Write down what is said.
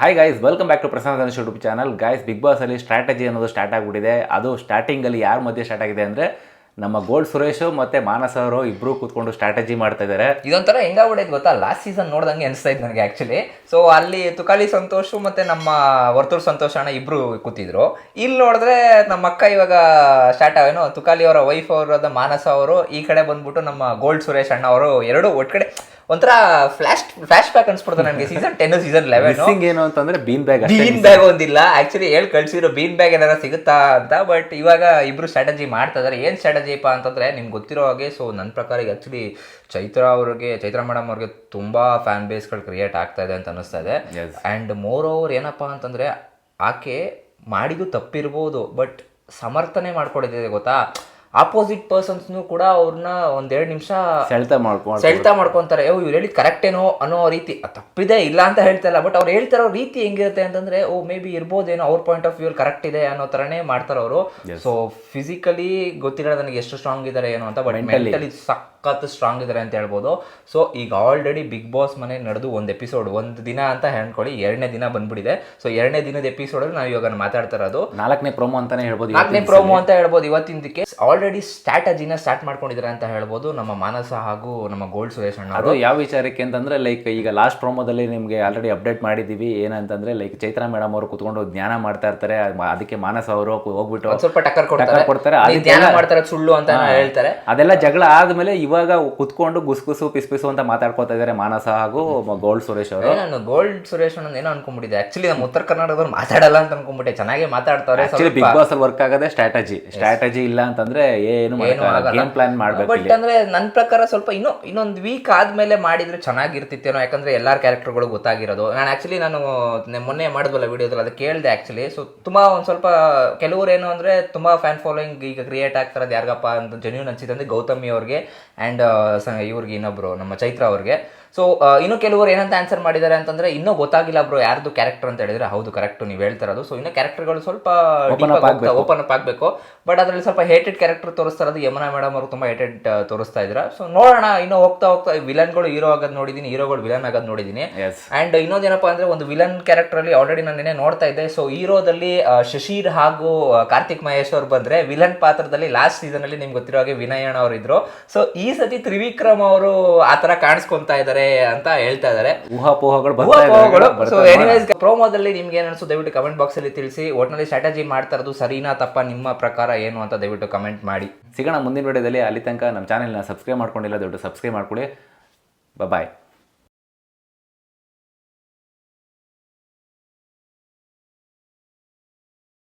Hi guys welcome back to Prasad Ganesh YouTube channel guys Bigg Boss ಅಲ್ಲಿ strategy ಅನ್ನೋದು start ಆಗಿಬಿಟ್ಟಿದೆ. ಅದು starting ಅಲ್ಲಿ ಯಾರ ಮಧ್ಯೆ ಸ್ಟಾರ್ಟ್ ಆಗಿದೆ ಅಂದ್ರೆ ನಮ್ಮ ಗೋಲ್ಡ್ ಸುರೇಶ್ ಮತ್ತೆ ಮಾನಸ ಅವರು ಇಬ್ರು ಕೂತ್ಕೊಂಡು ಸ್ಟ್ರಾಟಜಿ ಮಾಡ್ತಾ ಇದ್ದಾರೆ. ಇದೊಂಥರ ಹೆಂಗಾಗ್ಬಿಡೈತೆ ಗೊತ್ತಾ? ಲಾಸ್ಟ್ ಸೀಸನ್ ನೋಡ್ದಂಗೆ ಅನಿಸ್ತಾ ಇತ್ತು ನನಗೆ ಆಕ್ಚುಲಿ ಸೊ ಅಲ್ಲಿ ತುಕಾಲಿ ಸಂತೋಷ್ ಮತ್ತೆ ನಮ್ಮ ವರ್ತೂರ್ ಸಂತೋಷ್ ಅಣ್ಣ ಇಬ್ರು ಕೂತಿದ್ರು. ಇಲ್ಲಿ ನೋಡಿದ್ರೆ ನಮ್ಮ ಅಕ್ಕ ಇವಾಗ ಸ್ಟಾರ್ಟ್ ಆವೇನು ತುಕಾಲಿ ಅವರ ವೈಫ್ ಅವರಾದ ಮಾನಸ ಅವರು ಈ ಕಡೆ ಬಂದ್ಬಿಟ್ಟು ನಮ್ಮ ಗೋಲ್ಡ್ ಸುರೇಶ್ ಅಣ್ಣ ಅವರು ಎರಡು ಒಟ್ಕಡೆ ಒಂಥರ ಫ್ಲಾಶ್ ಫ್ಲಾಶ್ ಬ್ಯಾಕ್ ಅನ್ಸ್ಬಿಡ್ತು ನನಗೆ. ಸೀಸನ್ ಟೆನ್ ಸೀಸನ್ ಲೆವೆನ್ ಏನು ಅಂತಂದ್ರೆ ಬೀನ್ ಬ್ಯಾಗ್ ಬೀನ್ ಬ್ಯಾಗ್ ಒಂದಿಲ್ಲ. ಆಕ್ಚುಲಿ ಹೇಳಿ ಕಳ್ಸಿರೋ ಬೀನ್ ಬ್ಯಾಗ್ ಏನಾರ ಸಿಗುತ್ತಾ ಅಂತ ಬಟ್ ಇವಾಗ ಇಬ್ರು ಸ್ಟ್ರಾಟಜಿ ಮಾಡ್ತಾ ಇದಾರೆ. ಏನ್ ಸ್ಟ್ರಾಟಜಿಪ್ಪ ಅಂತಂದ್ರೆ ನಿಮ್ಗೆ ಗೊತ್ತಿರೋ ಹಾಗೆ ಸೊ ನನ್ನ ಪ್ರಕಾರ ಈಗ ಆಕ್ಚುಲಿ ಚೈತ್ರ ಅವ್ರಿಗೆ ಚೈತ್ರ ಮೇಡಮ್ ಅವ್ರಿಗೆ ತುಂಬಾ ಫ್ಯಾನ್ ಬೇಸ್ಗಳು ಕ್ರಿಯೇಟ್ ಆಗ್ತಾ ಇದೆ ಅಂತ ಅನಿಸ್ತಾ ಇದೆ. ಅಂಡ್ ಮೋರ್ ಓವರ್ ಏನಪ್ಪಾ ಅಂತಂದ್ರೆ ಆಕೆ ಮಾಡಿದ್ದು ತಪ್ಪಿರ್ಬೋದು ಬಟ್ ಸಮರ್ಥನೆ ಮಾಡ್ಕೊಡಿದೆ ಗೊತ್ತಾ? ಆಪೋಸಿಟ್ ಪರ್ಸನ್ಸ್ನು ಕೂಡ ಅವ್ರನ್ನ ಒಂದೆರಡು ನಿಮಿಷ ಸೆಳ್ತ ಮಾಡ್ಕೊಂಡು ಸೆಳ್ತಾ ಮಾಡ್ಕೊಂತಾರೆ. ಓ ಇವ್ರು ಹೇಳಿದ್ ಕರೆಕ್ಟ್ ಏನೋ ಅನ್ನೋ ರೀತಿ. ತಪ್ಪಿದೆ ಇಲ್ಲ ಅಂತ ಹೇಳ್ತಾ ಇಲ್ಲ ಬಟ್ ಅವ್ರು ಹೇಳ್ತಾರೋ ರೀತಿ ಹೆಂಗಿರುತ್ತೆ ಅಂತಂದ್ರೆ ಓ ಮೇ ಬಿ ಇರ್ಬೋದೇನೋ ಅವ್ರ ಪಾಯಿಂಟ್ ಆಫ್ ವ್ಯೂ ಕರೆಕ್ಟ್ ಇದೆ ಅನ್ನೋ ತರನೇ ಮಾಡ್ತಾರೆ ಅವರು ಸೊ ಫಿಸಿಕಲಿ ಗೊತ್ತಿಲ್ಲ ನನಗೆ ಎಷ್ಟು ಸ್ಟ್ರಾಂಗ್ ಇದಾರೆ ಏನೋ ಅಂತ ಬಟ್ ಮೆಂಟಲಿ ಸಖತ್ ಸ್ಟ್ರಾಂಗ್ ಇದಾರೆ ಅಂತ ಹೇಳ್ಬೋದು. ಸೊ ಈಗ ಆಲ್ರೆಡಿ ಬಿಗ್ ಬಾಸ್ ಮನೆ ನಡೆದು ಒಂದು ಎಪಿಸೋಡ್ ಒಂದು ದಿನ ಅಂತ ಹೇಳ್ಕೊಳ್ಳಿ ಎರಡನೇ ದಿನ ಬಂದ್ಬಿಟ್ಟಿದೆ ಸೊ ಎರಡನೇ ದಿನದ ಎಪಿಸೋಡ್ ನಾವು ಇವಾಗ ಮಾತಾಡ್ತಾ ಇರೋದು. ನಾಲ್ಕನೇ ಪ್ರೋಮೋ ಅಂತಾನೆ ಹೇಳ್ಬೋದು ನಾಲ್ಕನೇ ಪ್ರೋಮೋ ಅಂತ ಹೇಳ್ಬೋದು ಇವತ್ತಿನದಕ್ಕೆ. ಆಲ್ರೆಡಿ ಸ್ಟ್ರಾಟಜಿನ ಸ್ಟಾರ್ಟ್ ಮಾಡ್ಕೊಂಡಿದ್ದಾರೆ ಅಂತ ಹೇಳ್ಬೋದು ನಮ್ಮ ಮಾನಸ ಹಾಗೂ ನಮ್ಮ ಗೋಲ್ಡ್ ಸುರೇಶ್ ಅಣ್ಣ ಅದು ಯಾವ ವಿಚಾರಕ್ಕೆ ಅಂತಂದ್ರೆ ಲೈಕ್ ಈಗ ಲಾಸ್ಟ್ ಪ್ರೋಮೋದಲ್ಲಿ ನಿಮಗೆ ಆಲ್ರೆಡಿ ಅಪ್ಡೇಟ್ ಮಾಡಿದ್ದೀವಿ ಏನಂತಂದ್ರೆ ಲೈಕ್ ಚೈತ್ರ ಮೇಡಮ್ ಅವರು ಕುತ್ಕೊಂಡು ಧ್ಯಾನ ಮಾಡ್ತಾ ಇರ್ತಾರೆ. ಅದಕ್ಕೆ ಮಾನಸ ಅವರು ಹೋಗ್ಬಿಟ್ಟು ಸ್ವಲ್ಪ ಟಕ್ಕರ್ ಕೊಡ್ತಾರೆ. ಮಾಡ್ತಾರೆ ಸುಳ್ಳು ಅಂತ ಹೇಳ್ತಾರೆ. ಅದೆಲ್ಲ ಜಗಳ ಆದ್ಮೇಲೆ ಇವಾಗ ಕುತ್ಕೊಂಡು ಗುಸ್ಗುಸು ಪಿಸ್ಪಿಸು ಅಂತ ಮಾತಾಡ್ಕೊತಾ ಇದಾರೆ ಮಾನಸ ಹಾಗೂ ಗೋಲ್ಡ್ ಸುರೇಶ್ ಅವರು. ನಾನು ಗೋಲ್ಡ್ ಸುರೇಶ್ ಅನ್ನೋದು ಏನೋ ಅನ್ಕೊಂಡ್ಬಿಟ್ಟಿದ್ದೆ. ಆಕ್ಚುಲಿ ನಮ್ಮ ಉತ್ತರ ಕರ್ನಾಟಕದವ್ರು ಮಾತಾಡಲ್ಲ ಅಂತ ಅನ್ಕೊಂಡ್ಬಿಟ್ಟೆ. ಚೆನ್ನಾಗಿ ಮಾತಾಡ್ತಾರೆ ಬಿಗ್ ಬಾಸ್ ಅಲ್ಲಿ ವರ್ಕ್ ಆಗದೆ ಸ್ಟ್ರಾಟಜಿ ಸ್ಟ್ರಾಟಜಿ ಇಲ್ಲ ಅಂತಂದ್ರೆ ಏನು ಗೇಮ್ ಪ್ಲಾನ್ ಮಾಡ್ಬೇಕು ಬಟ್ ಅಂದ್ರೆ ನನ್ನ ಪ್ರಕಾರ ಸ್ವಲ್ಪ ಇನ್ನೂ ಇನ್ನೊಂದು ವೀಕ್ ಆದ್ಮೇಲೆ ಮಾಡಿದ್ರೆ ಚೆನ್ನಾಗಿರ್ತಿತ್ತೇನೋ ಯಾಕಂದ್ರೆ ಎಲ್ಲಾರ್ ಕ್ಯಾರೆಕ್ಟರ್ಗಳು ಗೊತ್ತಾಗಿರೋದು. ನಾನು ಆಕ್ಚುಲಿ ನಾನು ಮೊನ್ನೆ ಮಾಡಿದ್ವಲ್ಲ ವಿಡಿಯೋದಲ್ಲಿ ಅದು ಕೇಳಿದೆ ಆಕ್ಚುಲಿ ಸೊ ತುಂಬಾ ಒಂದ್ ಸ್ವಲ್ಪ ಕೆಲವರು ಏನು ಅಂದ್ರೆ ತುಂಬಾ ಫ್ಯಾನ್ ಫಾಲೋಯಿಂಗ್ ಈಗ ಕ್ರಿಯೇಟ್ ಆಗ್ತಾರದು ಯಾರಿಗಪ್ಪ ಅಂತ ಜೆನ್ಯೂನ್ ಅನ್ಸಿದೆ ಅಂದ್ರೆ ಗೌತಮಿ ಅವ್ರಿಗೆ. ಅಂಡ್ ಇವ್ರಿಗೆ ಇನ್ನೊಬ್ಬರು ನಮ್ಮ ಚೈತ್ರ ಅವ್ರಿಗೆ. ಸೊ ಇನ್ನು ಕೆಲವರು ಏನಂತ ಆನ್ಸರ್ ಮಾಡಿದ್ದಾರೆ ಅಂತಂದ್ರೆ ಇನ್ನೂ ಗೊತ್ತಾಗಿಲ್ಲ ಬ್ರೋ ಯಾರ್ದು ಕ್ಯಾರೆಕ್ಟರ್ ಅಂತ ಹೇಳಿದ್ರೆ. ಹೌದು ಕರೆಕ್ಟ್ ನೀವು ಹೇಳ್ತಿರೋದು ಸೊ ಇನ್ನೂ ಕ್ಯಾರೆಕ್ಟರ್ಗಳು ಸ್ವಲ್ಪ ಓಪನ್ ಅಪ್ ಆಗಬೇಕು. ಬಟ್ ಅದರಲ್ಲಿ ಸ್ವಲ್ಪ ಹೇಟೆಡ್ ಕ್ಯಾರೆಕ್ಟರ್ ತೋರಿಸ್ತಾ ಇರೋದು ಯಮುನಾ ಮೇಡಮ್ ಅವರು ತುಂಬಾ ಹೇಟೆಡ್ ತೋರಿಸ್ತಾ ಇದ್ರ. ಸೊ ನೋಡೋಣ ಇನ್ನು ಹೋಗ್ತಾ ಹೋಗ್ತಾ ವಿಲನ್ಗಳು ಹೀರೋ ಆಗೋದು ನೋಡಿದೀನಿ ಹೀರೋಗಳು ವಿಲನ್ ಆಗೋದು ನೋಡಿದೀನಿ. ಎಸ್ ಅಂಡ್ ಇನ್ನೊಂದೇನಪ್ಪ ಅಂದ್ರೆ ಒಂದು ವಿಲನ್ ಕ್ಯಾರೆಕ್ಟರ್ ಅಲ್ಲಿ ಆಲ್ರೆಡಿ ನಾನು ನಿನ್ನೆ ನೋಡ್ತಾ ಇದ್ದೆ. ಸೊ ಹೀರೋದಲ್ಲಿ ಶಶಿರ್ ಹಾಗೂ ಕಾರ್ತಿಕ್ ಮಹೇಶ್ ಅವ್ರು ಬಂದ್ರೆ ವಿಲನ್ ಪಾತ್ರದಲ್ಲಿ ಲಾಸ್ಟ್ ಸೀಸನ್ ಅಲ್ಲಿ ನಿಮ್ಗೆ ಗೊತ್ತಿರೋ ಹಾಗೆ ವಿನಯಣ್ಣ ಅವರು ಇದ್ರು ಸೊ ಈ ಸತಿ ತ್ರಿವಿಕ್ರಮ್ ಅವರು ಆತರ ಕಾಣಿಸ್ಕೊಂತಾ ಅಂತ ಹೇಳ್ತಾ ಇದಾರೆ. ಊಹಾಪೋಹಗಳು ಸೊ ಎನಿವೇಸ್ ಪ್ರೋಮೋದಲ್ಲಿ ನಿಮ್ಗೆ ಏನ್ ಅನ್ಸು ದಯವಿಟ್ಟು ಕಮೆಂಟ್ ಬಾಕ್ಸ್ ಅಲ್ಲಿ ತಿಳಿಸಿ. ಒಟ್ನಲ್ಲಿ ಸ್ಟ್ರಾಟಜಿ ಮಾಡ್ತಾ ಇರೋದು ಸರಿನಾ ತಪ್ಪ ನಿಮ್ಮ ಪ್ರಕಾರ ಏನು ಅಂತ ದಯವಿಟ್ಟು ಕಮೆಂಟ್ ಮಾಡಿ. ಸಿಗೋಣ ಮುಂದಿನ ವಿಡಿಯೋದಲ್ಲಿ ಅಲ್ಲಿ ತನಕ ನಮ್ಮ ಚಾನೆಲ್ನ ಸಬ್ಸ್ಕ್ರೈಬ್ ಮಾಡ್ಕೊಂಡಿಲ್ಲ ದಯವಿಟ್ಟು ಸಬ್ಸ್ಕ್ರೈಬ್ ಮಾಡ್ಕೊಳ್ಳಿ. ಬಾಯ್